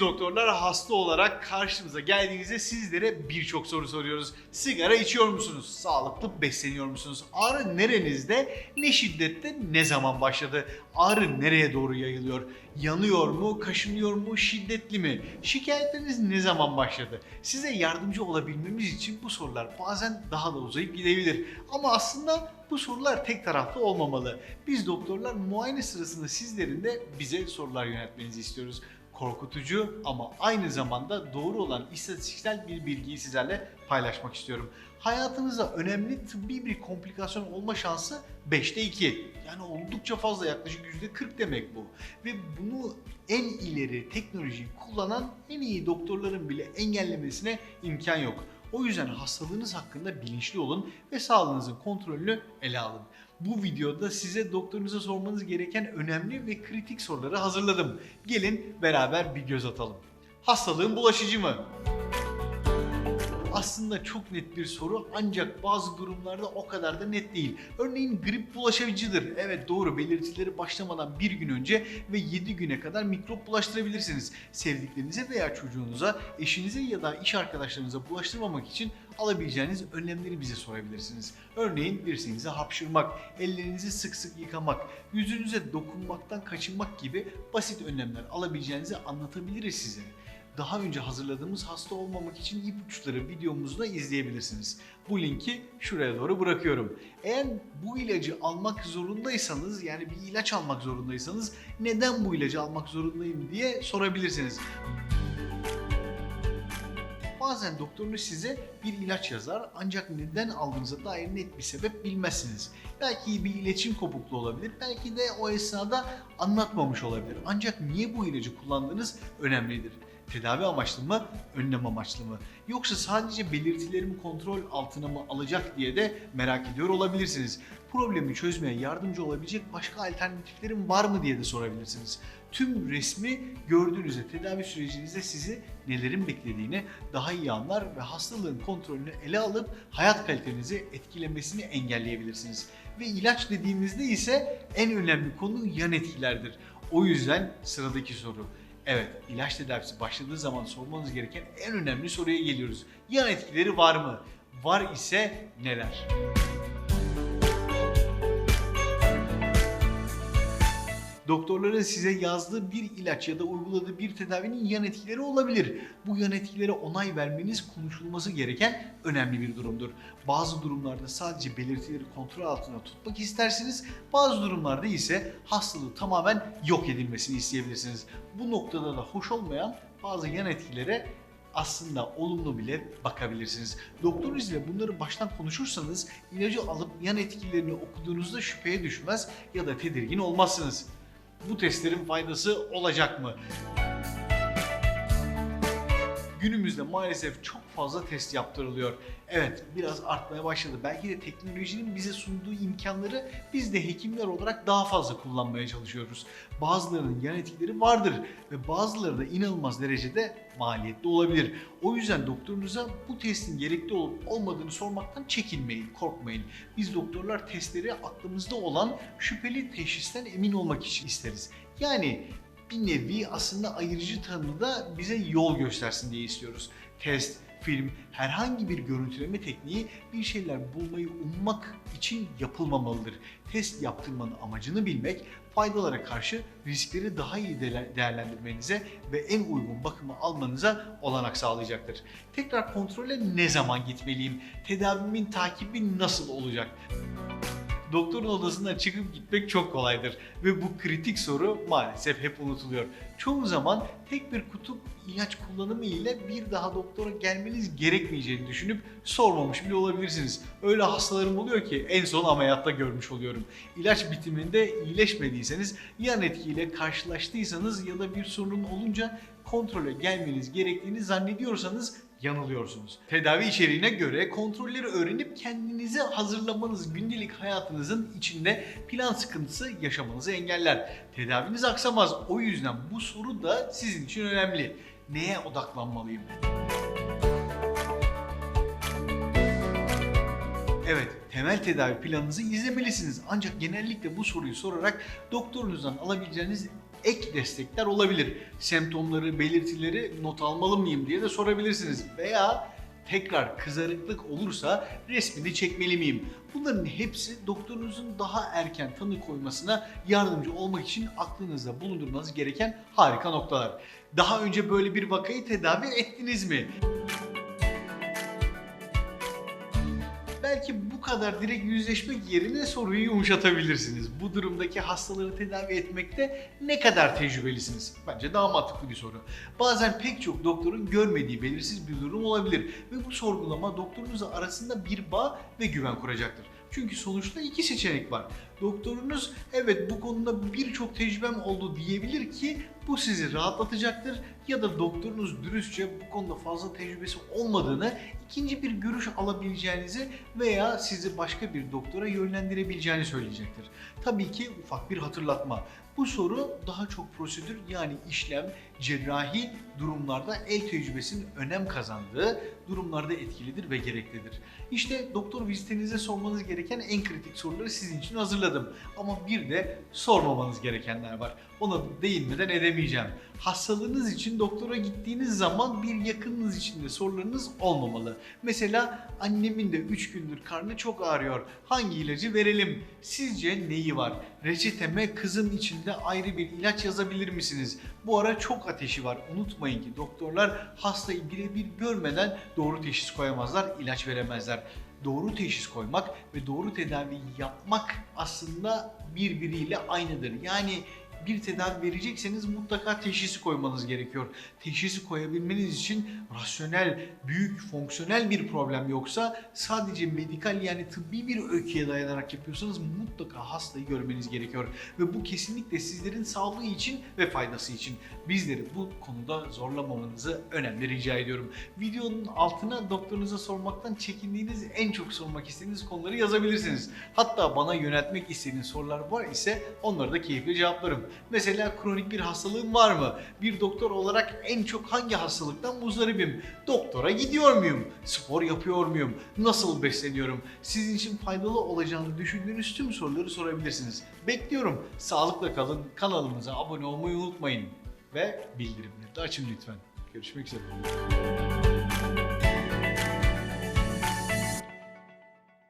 Doktorlar hasta olarak karşımıza geldiğinizde sizlere birçok soru soruyoruz. Sigara içiyor musunuz? Sağlıklı besleniyor musunuz? Ağrı nerenizde? Ne şiddette? Ne zaman başladı? Ağrı nereye doğru yayılıyor? Yanıyor mu? Kaşınıyor mu? Şiddetli mi? Şikayetleriniz ne zaman başladı? Size yardımcı olabilmemiz için bu sorular bazen daha da uzayıp gidebilir. Ama aslında bu sorular tek taraflı olmamalı. Biz doktorlar muayene sırasında sizlerin de bize sorular yöneltmenizi istiyoruz. Korkutucu ama aynı zamanda doğru olan istatistiksel bir bilgiyi sizlerle paylaşmak istiyorum. Hayatınızda önemli tıbbi bir komplikasyon olma şansı 5'te 2. Yani oldukça fazla yaklaşık %40 demek bu. Ve bunu en ileri teknolojiyi kullanan en iyi doktorların bile engellemesine imkan yok. O yüzden hastalığınız hakkında bilinçli olun ve sağlığınızın kontrolünü ele alın. Bu videoda size doktorunuza sormanız gereken önemli ve kritik soruları hazırladım. Gelin beraber bir göz atalım. Hastalığın bulaşıcı mı? Aslında çok net bir soru ancak bazı durumlarda o kadar da net değil. Örneğin grip bulaşıcıdır. Evet doğru belirtileri başlamadan bir gün önce ve 7 güne kadar mikrop bulaştırabilirsiniz. Sevdiklerinize veya çocuğunuza, eşinize ya da iş arkadaşlarınıza bulaştırmamak için alabileceğiniz önlemleri bize sorabilirsiniz. Örneğin dirseğinize hapşırmak, ellerinizi sık sık yıkamak, yüzünüze dokunmaktan kaçınmak gibi basit önlemler alabileceğinizi anlatabiliriz size daha önce hazırladığımız hasta olmamak için ipuçları videomuzda izleyebilirsiniz. Bu linki şuraya doğru bırakıyorum. Eğer bu ilacı almak zorundaysanız yani bir ilaç almak zorundaysanız neden bu ilacı almak zorundayım diye sorabilirsiniz. Bazen doktorunuz size bir ilaç yazar ancak neden aldığınıza dair net bir sebep bilmezsiniz. Belki bir iletişim kopukluğu olabilir, belki de o esnada anlatmamış olabilir. Ancak niye bu ilacı kullandığınız önemlidir. Tedavi amaçlı mı, önlem amaçlı mı? Yoksa sadece belirtilerimi kontrol altına mı alacak diye de merak ediyor olabilirsiniz. Problemi çözmeye yardımcı olabilecek başka alternatiflerim var mı diye de sorabilirsiniz. Tüm resmi gördüğünüzde tedavi sürecinizde sizi nelerin beklediğini daha iyi anlar ve hastalığın kontrolünü ele alıp hayat kalitenizi etkilemesini engelleyebilirsiniz. Ve ilaç dediğimizde ise en önemli konu yan etkilerdir. O yüzden sıradaki soru. Evet, ilaç tedavisi başladığı zaman sormanız gereken en önemli soruya geliyoruz. Yan etkileri var mı? Var ise neler? Doktorların size yazdığı bir ilaç ya da uyguladığı bir tedavinin yan etkileri olabilir. Bu yan etkilere onay vermeniz konuşulması gereken önemli bir durumdur. Bazı durumlarda sadece belirtileri kontrol altında tutmak istersiniz. Bazı durumlarda ise hastalığı tamamen yok edilmesini isteyebilirsiniz. Bu noktada da hoş olmayan bazı yan etkilere aslında olumlu bile bakabilirsiniz. Doktorunuz ile bunları baştan konuşursanız ilacı alıp yan etkilerini okuduğunuzda şüpheye düşmez ya da tedirgin olmazsınız. Bu testlerin faydası olacak mı? Günümüzde maalesef çok fazla test yaptırılıyor. Evet biraz artmaya başladı. Belki de teknolojinin bize sunduğu imkanları biz de hekimler olarak daha fazla kullanmaya çalışıyoruz. Bazılarının yan etkileri vardır ve bazıları da inanılmaz derecede maliyetli olabilir. O yüzden doktorunuza bu testin gerekli olup olmadığını sormaktan çekinmeyin, korkmayın. Biz doktorlar testleri aklımızda olan şüpheli teşhisten emin olmak için isteriz. Yani bir nevi aslında ayırıcı tanı da bize yol göstersin diye istiyoruz. Test, film, herhangi bir görüntüleme tekniği bir şeyler bulmayı ummak için yapılmamalıdır. Test yaptırmanın amacını bilmek, faydalara karşı riskleri daha iyi de- değerlendirmenize ve en uygun bakımı almanıza olanak sağlayacaktır. Tekrar kontrole ne zaman gitmeliyim? Tedavimin takibi nasıl olacak? Doktorun odasından çıkıp gitmek çok kolaydır ve bu kritik soru maalesef hep unutuluyor. Çoğu zaman tek bir kutu ilaç kullanımı ile bir daha doktora gelmeniz gerekmeyeceğini düşünüp sormamış bile olabilirsiniz. Öyle hastalarım oluyor ki en son ameliyatta görmüş oluyorum. İlaç bitiminde iyileşmediyseniz yan etkiyle karşılaştıysanız ya da bir sorun olunca kontrole gelmeniz gerektiğini zannediyorsanız yanılıyorsunuz. Tedavi içeriğine göre kontrolleri öğrenip kendinizi hazırlamanız gündelik hayatınızın içinde plan sıkıntısı yaşamanızı engeller. Tedaviniz aksamaz. O yüzden bu soru da sizin için önemli. Neye odaklanmalıyım? Evet, temel tedavi planınızı izlemelisiniz. Ancak genellikle bu soruyu sorarak doktorunuzdan alabileceğiniz ek destekler olabilir. Semptomları, belirtileri not almalı mıyım diye de sorabilirsiniz. Veya tekrar kızarıklık olursa resmini çekmeli miyim? Bunların hepsi doktorunuzun daha erken tanı koymasına yardımcı olmak için aklınızda bulundurmanız gereken harika noktalar. Daha önce böyle bir vakayı tedavi ettiniz mi? Kadar direkt yüzleşmek yerine soruyu yumuşatabilirsiniz. Bu durumdaki hastaları tedavi etmekte ne kadar tecrübelisiniz? Bence daha mantıklı bir soru. Bazen pek çok doktorun görmediği belirsiz bir durum olabilir ve bu sorgulama doktorunuzla arasında bir bağ ve güven kuracaktır. Çünkü sonuçta iki seçenek var. Doktorunuz evet bu konuda birçok tecrübem oldu diyebilir ki bu sizi rahatlatacaktır ya da doktorunuz dürüstçe bu konuda fazla tecrübesi olmadığını, ikinci bir görüş alabileceğinizi veya sizi başka bir doktora yönlendirebileceğini söyleyecektir. Tabii ki ufak bir hatırlatma. Bu soru daha çok prosedür yani işlem, cerrahi durumlarda el tecrübesinin önem kazandığı durumlarda etkilidir ve gereklidir. İşte doktor vizitenizde sormanız gereken en kritik soruları sizin için hazırladım. Ama bir de sormamanız gerekenler var. Ona değinmeden edemeyeceğim. Hastalığınız için doktora gittiğiniz zaman bir yakınınız için de sorularınız olmamalı. Mesela annemin de 3 gündür karnı çok ağrıyor. Hangi ilacı verelim? Sizce neyi var? Reçeteme kızım için de ayrı bir ilaç yazabilir misiniz? Bu ara çok ateşi var. Unutmayın ki doktorlar hastayı birebir görmeden doğru teşhis koyamazlar, ilaç veremezler. Doğru teşhis koymak ve doğru tedavi yapmak aslında birbiriyle aynıdır. Yani bir tedavi verecekseniz mutlaka teşhisi koymanız gerekiyor. Teşhisi koyabilmeniz için rasyonel, büyük, fonksiyonel bir problem yoksa sadece medikal yani tıbbi bir öyküye dayanarak yapıyorsanız mutlaka hastayı görmeniz gerekiyor. Ve bu kesinlikle sizlerin sağlığı için ve faydası için. Bizleri bu konuda zorlamamanızı önemli rica ediyorum. Videonun altına doktorunuza sormaktan çekindiğiniz, en çok sormak istediğiniz konuları yazabilirsiniz. Hatta bana yöneltmek istediğiniz sorular var ise onları da keyifle cevaplarım. Mesela kronik bir hastalığım var mı? Bir doktor olarak en çok hangi hastalıktan muzdaribim? Doktora gidiyor muyum? Spor yapıyor muyum? Nasıl besleniyorum? Sizin için faydalı olacağını düşündüğünüz tüm soruları sorabilirsiniz. Bekliyorum. Sağlıkla kalın. Kanalımıza abone olmayı unutmayın. Ve bildirimleri de açın lütfen. Görüşmek üzere.